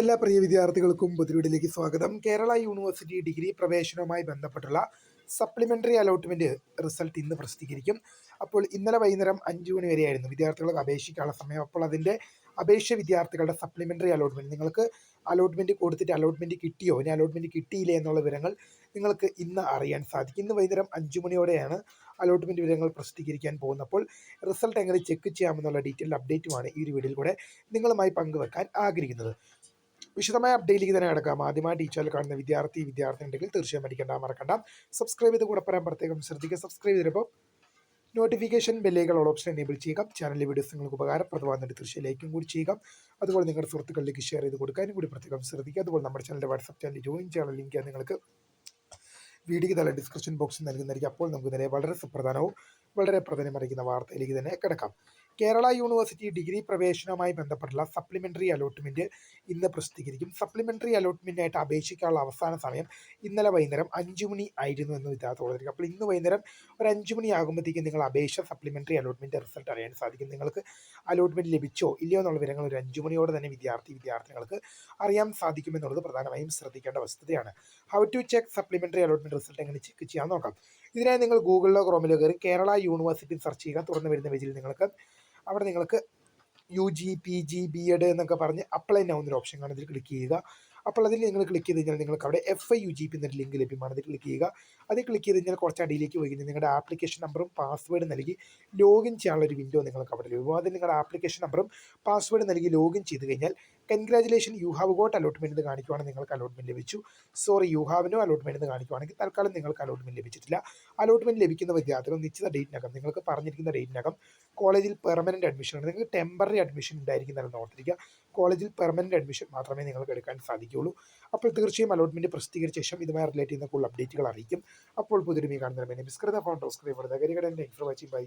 എല്ലാ പ്രിയ വിദ്യാർത്ഥികൾക്കും പുതിയവിടിലേക്ക് സ്വാഗതം. കേരള യൂണിവേഴ്സിറ്റി ഡിഗ്രി പ്രവേശനവുമായി ബന്ധപ്പെട്ടുള്ള സപ്ലിമെന്ററി അലോട്ട്മെന്റ് റിസൾട്ട് ഇന്ന് പ്രസിദ്ധീകരിക്കും. അപ്പോൾ ഇന്നലെ വൈകുന്നേരം അഞ്ച് മണി വരെയായിരുന്നു വിദ്യാർത്ഥികൾക്ക് അപേക്ഷിക്കാനുള്ള സമയം. അപ്പോൾ അതിന്റെ അപേക്ഷ വിദ്യാർത്ഥികളുടെ സപ്ലിമെന്ററി അലോട്ട്മെന്റ്. നിങ്ങൾക്ക് അലോട്ട്മെന്റ് കൊടുത്തിട്ട് അലോട്ട്മെന്റ് കിട്ടിയോ? ഇനി അലോട്ട്മെന്റ് കിട്ടിയില്ലേ എന്നുള്ള വിവരങ്ങൾ നിങ്ങൾക്ക് ഇന്ന് അറിയാൻ സാധിക്കും. ഇന്ന് വൈകുന്നേരം അഞ്ച് മണിയോടെയാണ് അലോട്ട്മെന്റ് വിവരങ്ങൾ പ്രസിദ്ധീകരിക്കാൻ പോകുന്നത്. അപ്പോൾ റിസൾട്ട് എങ്ങനെ ചെക്ക് ചെയ്യാമെന്നുള്ള ഡീറ്റെയിൽ അപ്ഡേറ്റുമാണ് ഈ ഒരു വീഡിയോയിൽ കൂടെ നിങ്ങളുമായി പങ്കുവെക്കാൻ ആഗ്രഹിക്കുന്നത്. വിശദമായ അപ്ഡേറ്റിലേക്ക് തന്നെ കിടക്കാം. ആദ്യമായി ഈ ചാനൽ കാണുന്ന വിദ്യാർത്ഥി വിദ്യാർത്ഥി ഉണ്ടെങ്കിൽ തീർച്ചയായും പഠിക്കേണ്ട മറക്കണ്ട. സബ്സ്ക്രൈബ് ചെയ്ത് കൂടെ പറയാൻ പ്രത്യേകം ശ്രദ്ധിക്കുക. സബ്സ്ക്രൈബ് ചെയ്തപ്പോൾ നോട്ടിഫിക്കേഷൻ ബെല്ലുകൾ ഓപ്ഷൻ എനേബിൾ ചെയ്യുക. ചാനലിലെ വീഡിയോസ് നിങ്ങൾക്ക് ഉപകാരപ്രദമാകുന്നുണ്ട് തീർച്ചയായും ലൈക്കും കൂടി ചെയ്യുക. അതുപോലെ നിങ്ങളുടെ സുഹൃത്തുക്കളിലേക്ക് ഷെയർ ചെയ്ത് കൊടുക്കാനും കൂടി പ്രത്യേകം ശ്രദ്ധിക്കുക. അതുപോലെ നമ്മുടെ ചാനലിന്റെ വാട്സപ്പ് ചാനൽ ജോയിൻ ചെയ്യാനുള്ള ലിങ്ക് നിങ്ങൾക്ക് വീഡിയോയ്ക്ക് തല ഡിസ്ക്രിപ്ഷൻ ബോക്സിൽ നൽകുന്നതായിരിക്കും. അപ്പോൾ നമുക്ക് ഇതിനെ വളരെ സുപ്രധാനവും വളരെ പ്രധാനമറിയിക്കുന്ന വാർത്തയിലേക്ക് തന്നെ കിടക്കാം. കേരള യൂണിവേഴ്സിറ്റി ഡിഗ്രി പ്രവേശനവുമായി ബന്ധപ്പെട്ടുള്ള സപ്ലിമെന്ററി അലോട്ട്മെന്റ് ഇന്ന് പ്രസിദ്ധീകരിക്കും. സപ്ലിമെന്ററി അലോട്ട്മെന്റിനായിട്ട് അപേക്ഷിക്കാനുള്ള അവസാന സമയം ഇന്നലെ വൈകുന്നേരം അഞ്ച് മണി ആയിരുന്നു എന്ന് വിദ്യാർത്ഥി ഓർത്തിരിക്കും അപ്പോൾ ഇന്ന് വൈകുന്നേരം ഒരു അഞ്ച് മണി ആകുമ്പോഴത്തേക്കും നിങ്ങൾ അപേക്ഷ സപ്ലിമെന്ററി അലോട്ട്മെന്റ് റിസൾട്ട് അറിയാൻ സാധിക്കും. നിങ്ങൾക്ക് അലോട്ട്മെന്റ് ലഭിച്ചോ ഇല്ലയോ എന്നുള്ള വിവരങ്ങൾ ഒരു അഞ്ച് മണിയോടെ തന്നെ വിദ്യാർത്ഥി വിദ്യാർത്ഥികൾക്ക് അറിയാൻ സാധിക്കുമെന്നുള്ളത് പ്രധാനമായും ശ്രദ്ധിക്കേണ്ട വസ്തുതയാണ്. How to check supplementary allotment result എങ്ങനെ ചെക്ക് ചെയ്യാൻ നോക്കാം. ഇതിനായി നിങ്ങൾ ഗൂഗിളിലോ ക്രോമിലോ കയറി കേരള യൂണിവേഴ്സിറ്റി സെർച്ച് ചെയ്യുക. തുറന്നു വരുന്ന പേജിൽ നിങ്ങൾക്ക് അവിടെ നിങ്ങൾക്ക് U G P G B Ed എന്നൊക്കെ പറഞ്ഞ് അപ്ലൈ നൗ എന്നൊരു ഓപ്ഷൻ കാണും. ഇതിൽ ക്ലിക്ക് ചെയ്യുക. അപ്പോൾ അതിൽ നിങ്ങൾ ക്ലിക്ക് ചെയ്ത് കഴിഞ്ഞാൽ നിങ്ങൾക്ക് അവിടെ F I U G P എന്നൊരു ലിങ്ക് ലഭ്യമാണ്. അതിൽ ക്ലിക്ക് ചെയ്യുക. അത് ക്ലിക്ക് ചെയ്ത് കഴിഞ്ഞാൽ കുറച്ച് അടിയിലേക്ക് പോയി കഴിഞ്ഞാൽ നിങ്ങളുടെ ആപ്ലിക്കേഷൻ നമ്പറും പാസ്വേഡ് നൽകി ലോഗിൻ ചെയ്യാനുള്ള ഒരു വിൻഡോ നിങ്ങൾക്ക് അവിടെ ലഭ്യമാകും. അതിൽ നിങ്ങളുടെ ആപ്ലിക്കേഷൻ നമ്പറും പാസ്വേഡ് നൽകി ലോഗിൻ ചെയ്ത് കഴിഞ്ഞാൽ congratulation you have got allotment എന്ന് കാണിക്കുവാണെങ്കിൽ നിങ്ങൾക്ക് അലോട്ട്മെന്റ് ലഭിച്ചു. സോറി യു ഹാവിനോ അലോട്ട്മെന്റ് എന്ന് കാണിക്കുവാണെങ്കിൽ തൽക്കാലം നിങ്ങൾക്ക് അലോട്ട്മെന്റ് ലഭിച്ചിട്ടില്ല. അലോട്ട്മെന്റ് ലഭിക്കുന്ന വിദ്യാർത്ഥികൾ നിശ്ചിത ഡേറ്റിനകം നിങ്ങൾക്ക് പറഞ്ഞിരിക്കുന്ന ഡേറ്റിനകം കോളേജിൽ പെർമനന്റ് അഡ്മിഷൻ ഉണ്ട് നിങ്ങൾക്ക് ടെമ്പററി അഡ്മിഷൻ ഉണ്ടായിരിക്കുന്നതെന്ന് ഓർത്തിരിക്കുക. കോളേജിൽ പെർമനന്റ് അഡ്മിഷൻ മാത്രമേ നിങ്ങൾക്ക് എടുക്കാൻ സാധിക്കുകയുള്ളൂ അപ്പോൾ തീർച്ചയായും അലോട്ട്മെന്റ് പ്രസിദ്ധീകരിച്ച ശേഷം ഇതുമായി റിലേറ്റ് ചെയ്യുന്ന കൂടുതൽ അപ്ഡേറ്റുകൾ അറിയിക്കും. അപ്പോൾ പുതിയൊരു കാണുന്ന കാണുന്നതിന് ബൈ